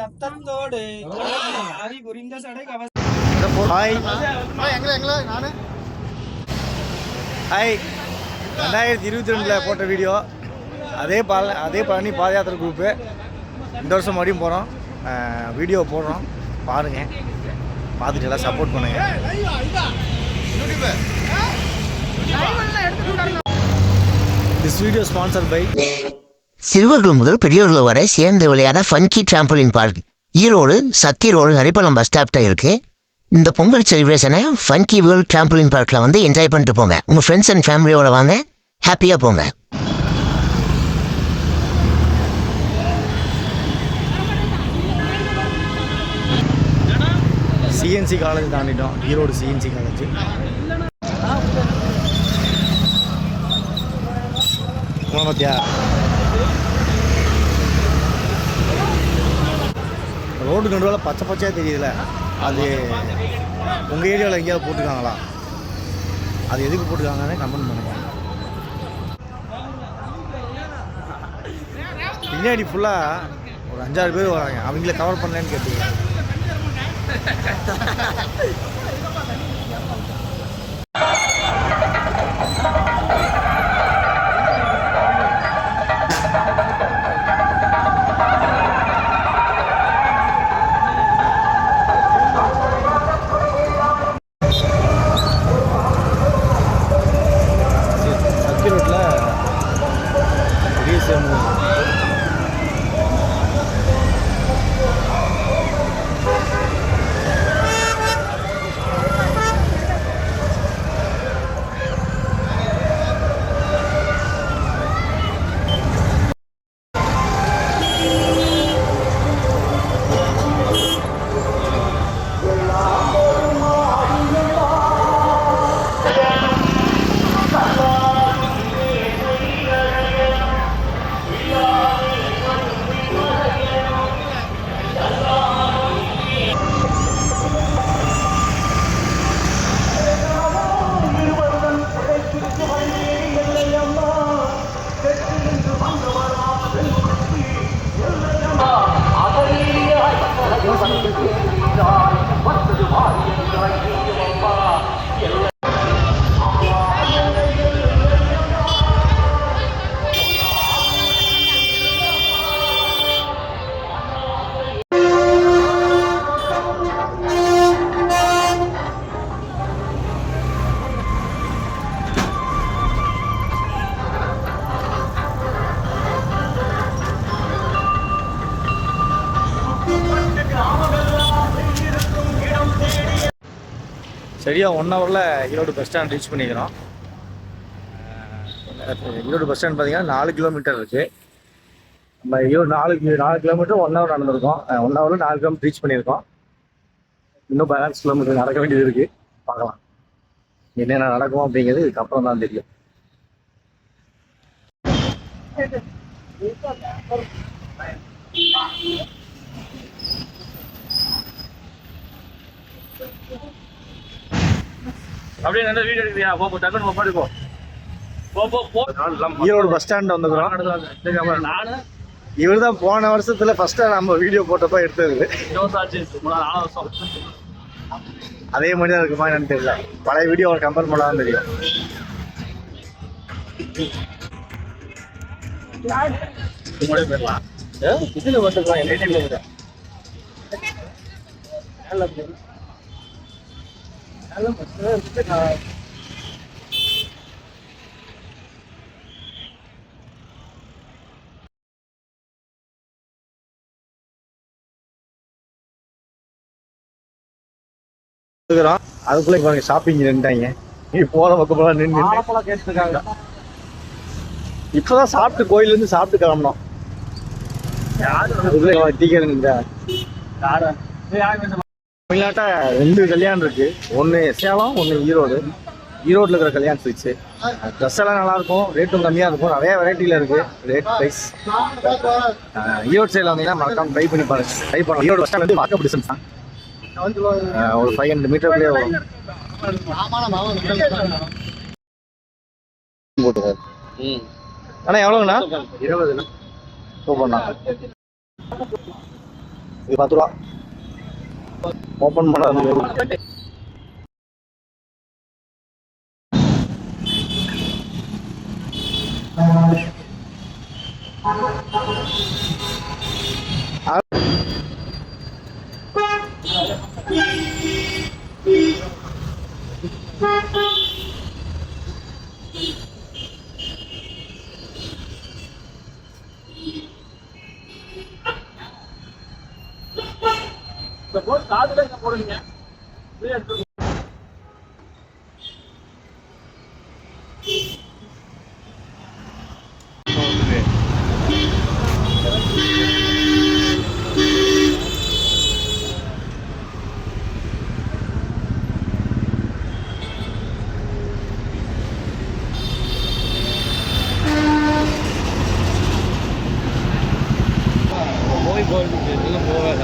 சத்தத்தோடு அறி புரிந்த சடை கவச ஹாய் ஹாய் ரெண்டாயிரத்தி இருபத்தி ரெண்டில் போட்ட வீடியோ அதே பால அதே பழனி பாத யாத்திரை குரூப்பு இந்த வருஷம் மறுபடியும் போகிறோம் வீடியோ போடுறோம். பாருங்கள் பார்த்துட்டு எல்லாம் சப்போர்ட் பண்ணுங்கள் திஸ் வீடியோ ஸ்பான்சர் பை சிறுவர்கள் முதல் பெரியவர்கள் வரை சேர்ந்து விளையாட funky trampoline park Erode Sathy road ஹரிப்பளம் bus ஸ்டாப்ட இருக்கு. இந்த பொங்கல் செலிப்ரேஷனை ஃபன்கி வேர்ல்ட் டிராம்பலின் பார்க்கில் வந்து என்ஜாய் பண்ணிட்டு போங்க. உங்கள் ஃப்ரெண்ட்ஸ் அண்ட் ஃபேமிலியோட வாங்க. ஹாப்பியாக போங்க. CNC college தாண்டிட்டோம். Erode C N C college பார்த்தியா ரோடு நடுவில் பச்சை பச்சையாக தெரியுதுல்ல அது உங்கள் ஏரியாவில் எங்கேயாவது போட்டிருக்காங்களா? அது எதுக்கு போட்டிருக்காங்கன்னு கமெண்ட் பண்ணுங்க. பின்னாடி ஃபுல்லாக ஒரு அஞ்சாறு பேர் வராங்க. அவங்கள கவர் பண்ணலன்னு கேட்டீங்க ハハハハ! சரியாக ஒன் ஹவரில் ஈரோடு பஸ் ஸ்டாண்ட் ரீச் பண்ணிக்கிறோம். ஈரோடு பஸ் ஸ்டாண்ட் பார்த்தீங்கன்னா நாலு கிலோமீட்டர் இருக்குது நம்ம ஈரோடு நாலு நாலு கிலோமீட்டர் ஒன் ஹவர் நடந்திருக்கோம். ஒன் ஹவரில் நாலு கிலோமீட்டர் ரீச் பண்ணியிருக்கோம். இன்னும் பேலன்ஸ் கிலோமீட்டர் நடக்க வேண்டியது இருக்குது பார்க்கலாம். என்னென்ன நடக்கும் அப்படிங்கிறது இதுக்கப்புறம் தான் தெரியும். அப்படியே நல்ல வீடியோ எடுக்கிறியா? போ போ டக்குனு போ பாடு போ. போ ஈரோடு பஸ் ஸ்டாண்ட் வந்துக்கிறோம். நானு. இவர் தான் போன வருஷத்துல ஃபர்ஸ்ட் நம்ம வீடியோ போட்டப்ப எடுத்தது. இருபது ஆச்சு மூணு நாலு வருஷம். அதே மாதிரி தான் இருக்குமா என்னன்னு தெரியல. பழைய வீடியோ கம்பேர் பண்ணாதான் தெரியும். முன்னாடி போயிடலாம் இதுல வந்துக்கலாம் என்ன இருக்கிறோம் அதுக்குள்ள பாருங்க ஷாப்பிங் நின்ட்டாங்க நீ போற பக்கம் போல நின்று ஆலப்பழம் கேட்டுருக்காங்க இப்பதான் சாப்பிட்டு கோயில்ல இருந்து சாப்பிட்டு கிளம்பணும் அதுக்குள்ள டீக்கர் நின்றா யாரு? ஏய், யாரு? பேசுறா? தமிழ்நாட்டை ரெண்டு கல்யாணம் இருக்கு. ஒன்று சேலம் ஒன்று ஈரோடு. ஈரோட்டில் இருக்கிற கல்யாண ஸ்வீட்ஸு ட்ரெஸ் எல்லாம் நல்லா இருக்கும் ரேட்டும் கம்மியாக இருக்கும் நிறைய வெரைட்டியில் இருக்குது ரேட் ப்ரைஸ் ஈரோடு சைடில் வந்தீங்கன்னா மறக்காம ட்ரை பண்ணி பாருங்க. ட்ரை பண்ணலாம் ஈரோடு பஸ் ஸ்டாண்ட் வந்து வாக்கப் டிஸ்டன்ஸ் தான். ஒரு ஃபைவ் ஹண்ட்ரட் மீட்டர்லேயே வரும். போட்டுருக்காரு அண்ணா எவ்வளோங்கண்ணா இருபதுண்ணா. சூப்பர்ண்ணா. இது பத்து ரூபா. ஓபன் பண்ண இந்த காதுல போடுவீங்க அப்படியே எடுத்து போய் போயிட்டு இன்னும் போகாத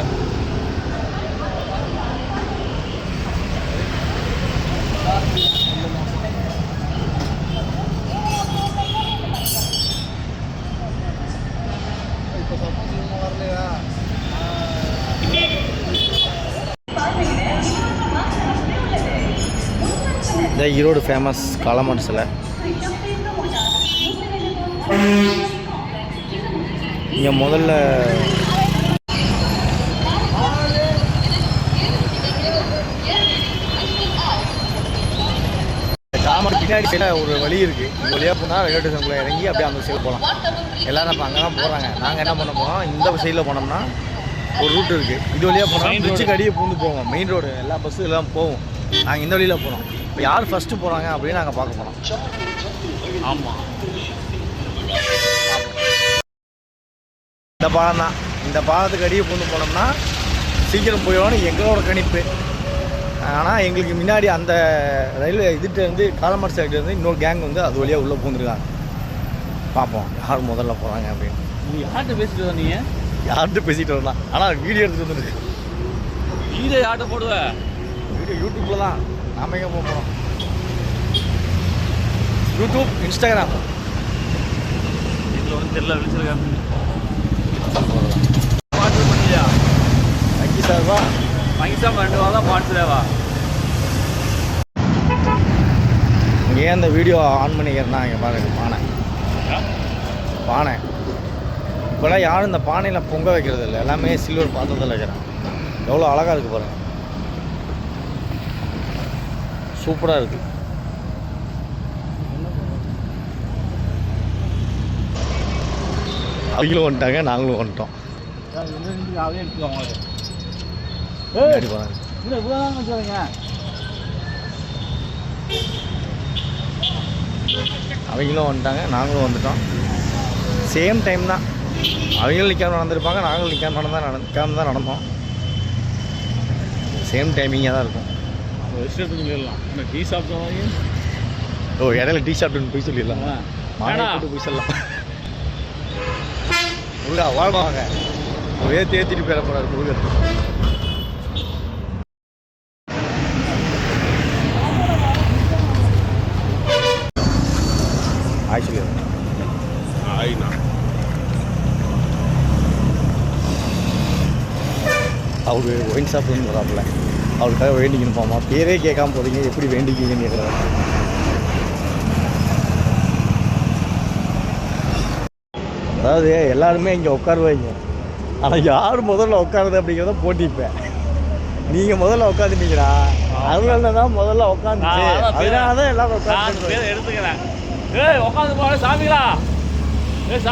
இந்த ஈரோடு ஃபேமஸ் காலமாட்டு சிலை. இங்கே முதல்ல பின்னாடி ஒரு வழி இருக்குது இந்த வழியாக போனால் ரயில்வே ஸ்டேஷனுக்குள்ளே இறங்கி அப்படியே அந்த சைடு போகலாம் எல்லாரும் இப்போ அங்கே தான் போகிறாங்க நாங்கள் என்ன பண்ண போகிறோம் இந்த சைடில் போனோம்னா ஒரு ரூட் இருக்குது இது வழியாக போனால் பிரிட்ஜுக்கு அடியே பூந்து போவோம். மெயின் ரோடு எல்லா பஸ்ஸும் எல்லாம் போவோம். நாங்கள் இந்த வழியில் போகிறோம் இப்போ யார் ஃபஸ்ட்டு போகிறாங்க அப்படின்னு நாங்கள் பார்க்க போகிறோம் ஆமாம் இந்த பாலம் தான் இந்த பாலத்துக்கு அடியே பூந்து போனோம்னா சீக்கிரம் போயிடும்னு எங்களோட கணிப்பு. ஆனால் எங்களுக்கு முன்னாடி அந்த ரயில்வே இதுட்டு இருந்து காலமாடு சைடு இருந்து இன்னொரு கேங் வந்து அது வழியாக உள்ளே பூந்துருக்காங்க. பார்ப்போம் யார் முதல்ல போகிறாங்க அப்படின்னு. நீ யார்கிட்ட பேசிட்டு வந்தீங்க யார்கிட்ட பேசிட்டு வரலாம் ஆனால் வீடியோ எடுத்துகிட்டு வந்துருக்கு நீதே யார்கிட்ட போடுவ? வீடியோ யூடியூப்பில் தான். நாம எங்கே போக போகிறோம் யூடியூப் இன்ஸ்டாகிராம் இதில் வந்து தெரியல விழிச்சிருக்காங்க. ஸ்பான்சர் பண்ணியா? அக்கி சார்பா பைசா ரெண்டு தான் ஸ்பான்சரேவா ஏன் இந்த வீடியோ ஆன் பண்ணிக்கிறேன்னா இங்கே பாருங்க பானை. பானை. இப்போலாம் யாரும் இந்த பானையில் பொங்க வைக்கிறது இல்லை. எல்லாமே சில்வர் பாத்திரத்தில் வைக்கிறாங்க. எவ்வளோ அழகாக இருக்குது பாருங்கள் சூப்பராக இருக்குது அவங்களும் வந்துட்டாங்க நாங்களும் வந்துட்டோம். அதே எடுத்துக்கோங்க முன்னாடி பாருங்க இல்லை இவ்வளோ தான் அவங்களும் வந்துட்டாங்க நாங்களும் வந்துட்டோம். சேம் டைம் தான். அவங்களும் நிற்காம நடந்திருப்பாங்க நாங்களும் நிற்காம நடந்தா நட நிற்காம தான் நடந்தோம். சேம் டைமிங்காக தான் இருக்கும். ரெஸ்ட் எடுத்து சொல்லிடலாம். இந்த டீ ஓ இடையில டீ ஷாப்னு போய் சொல்லிடலாம். போட்டு போய் சொல்லலாம். முருகா வாழ்வாங்க ஒரே தேத்திட்டு போறாரு முருகர். ஒயின் ஷாப்னு வராப்புல. அவருக்காக வேண்டிக்கணும் போமா பேரே கேட்காம போறீங்க. எப்படி வேண்டிக்கிங்கன்னு கேட்குறாரு. அதாவது எல்லாருமே இங்கே உட்காருவாங்க. ஆனால் யார் முதல்ல உட்காருது அப்படிங்கிறத போட்டிப்பேன். நீங்கள் முதல்ல உட்காந்துட்டீங்களா அதனால தான் முதல்ல பேரை- அதனால தான் எல்லாரும் உட்காந்து எடுத்துக்கிறேன். ஏய் உட்காந்து போல சாமிங்களா ஏய்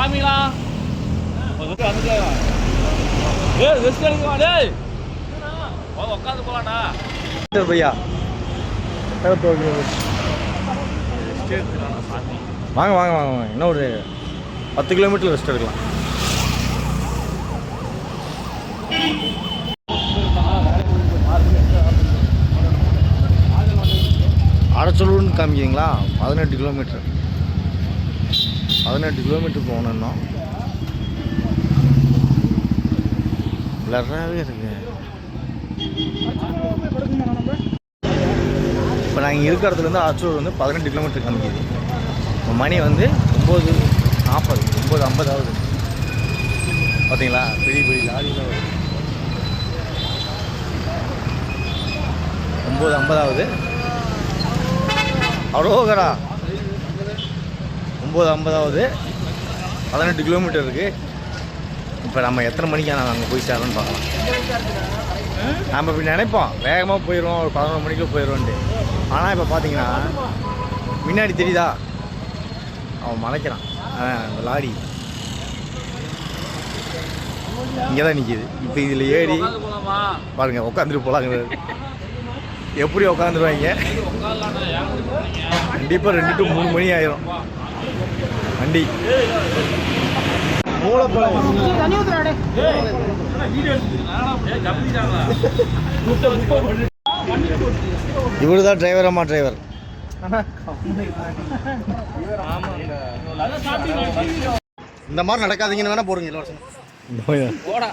வந்துட்டு ஏய் ரெஸ்ட் எடுக்கவா டேய். உட்காந்து போலாண்ணா பையா? வாங்க வாங்க வாங்க வாங்க. இன்னும் ஒரு பத்து கிலோமீட்டர் ரெஸ்ட் எடுக்கலாம். அடைச்சலூர்னு காமிக்கிங்களா பதினெட்டு கிலோமீட்டர். பதினெட்டு கிலோமீட்டர் போகணுன்னா பிளராகவே இருக்கு. இப்போ நாங்கள் இருக்கிற இடத்துலேருந்து ஆச்சூர் வந்து பதினெட்டு கிலோமீட்டர் காமிக்குது இப்போ மணி வந்து ஒம்பது நாற்பது ஒம்பது ஐம்பது ஆகுது பார்த்தீங்களா? பெரிய பெரிய லாரிலாம் வருது ஒம்பது ஐம்பதாவது. அரோகரா. ஒம்பது ஐம்பதாவது. பதினெட்டு கிலோமீட்டர் இருக்குது இப்போ நம்ம எத்தனை மணிக்கான அங்கே போய் சேரணும்னு பார்க்கலாம். நம்ம இப்படி நினைப்போம். வேகமாக போயிடுவோம் ஒரு பதினொரு மணிக்கு போயிடுவோன்ட்டு. ஆனால் இப்போ பார்த்தீங்கன்னா முன்னாடி தெரியுதா? அவன் மலைக்கிறான். அந்த லாரி. இங்கே தான் நிற்கிது இப்போ இதில் ஏறி போலாமா? பாருங்க உட்காந்துட்டு போலாங்கிறது எப்படி உட்காந்துருவாங்க கண்டிப்பாக ரெண்டு டு மூணு மணி ஆயிரும். வண்டி. இவரு தான் டிரைவர் அம்மா டிரைவர் இந்த மாதிரி நடக்காதீங்கன்னு வேணா போடுங்க இலவசம் போடா.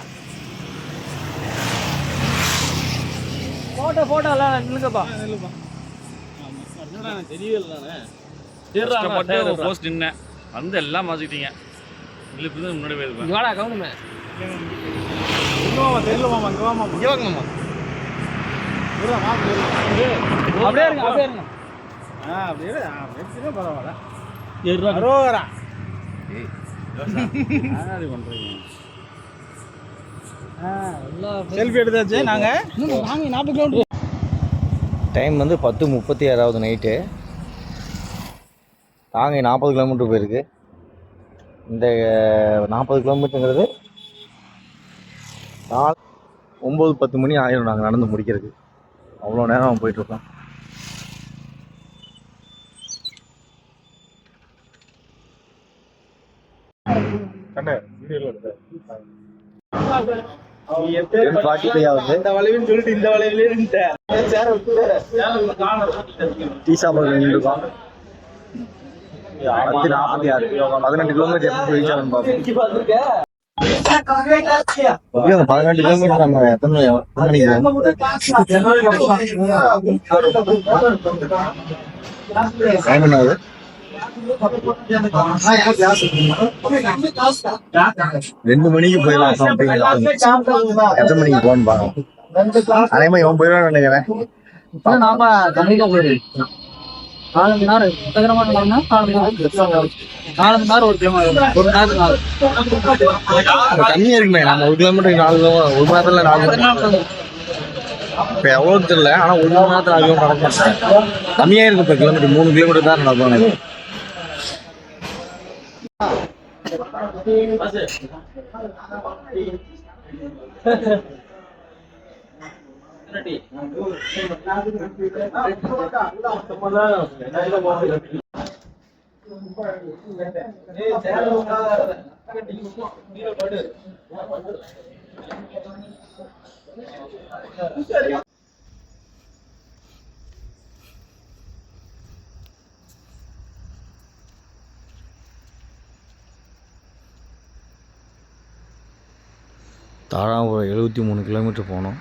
போட்டோ போட்டோ எல்லாம் நில்லுங்கப்பா. ஒரு போஸ்ட் நின்னேன். வந்து எல்லாம் இல்லை தான் முன்னாடி போயிருப்பேன். வாடா கவனமே. அப்படியே இருங்க அப்படியே இருங்க. அரோகரா. செல்ஃபி எடுத்தாச்சு நாங்க. நாங்க நாற்பது கிலோமீட்டர் டைம் வந்து பத்து முப்பத்தி ஆறாவது நைட்டு நாங்க நாற்பது கிலோமீட்டர் போயிருக்கு. இந்த நாற்பது கிலோமீட்டருங்கிறது ஒம்பது பத்து மணி ஆயிரும் நாங்கள் நடந்து முடிக்கிறதுக்கு. அவ்வளோ நேரம் போயிட்டுருக்கோம். டீ சாப்பிட பத்து நாற்பத்தி ஆறு பதினெட்டு கிலோமீட்டர் எப்படி ரீச் ஆகும் பார்ப்போம். பதினெட்டு கிலோமீட்டர் நம்ம எத்தனை எத்தனை மணிக்கு டைம் என்னது ரெண்டு மணிக்கு போயிடலாம். எத்தனை மணிக்கு போகணும் பாருங்க அதே மாதிரி இவன் போயிடலாம்னு நினைக்கிறேன் நாம கம்மியா போயிருக்கு நாலு மணி நேரம் மணி நேரம்னா நாலு மணி நேரம் நாலு மணி நேரம் ஒரு கிலோமீட்டர் ஒரு நேரத்துக்கு நாலு கம்மியா இருக்குமே நம்ம ஒரு கிலோமீட்டர் நாலு கிலோமீட்டர் ஒரு மணி நேரத்துல நாலு இப்ப எவ்வளவு தெரியல ஆனா ஒரு மணி நேரத்துல கிலோமீட்டர் நடக்கும். கம்மியா இருக்கு இப்ப கிலோமீட்டர் மூணு கிலோமீட்டர் தான் நடக்கும் எனக்கு. ஒரு எழுபத்தி மூணு கிலோமீட்டர் போனோம்.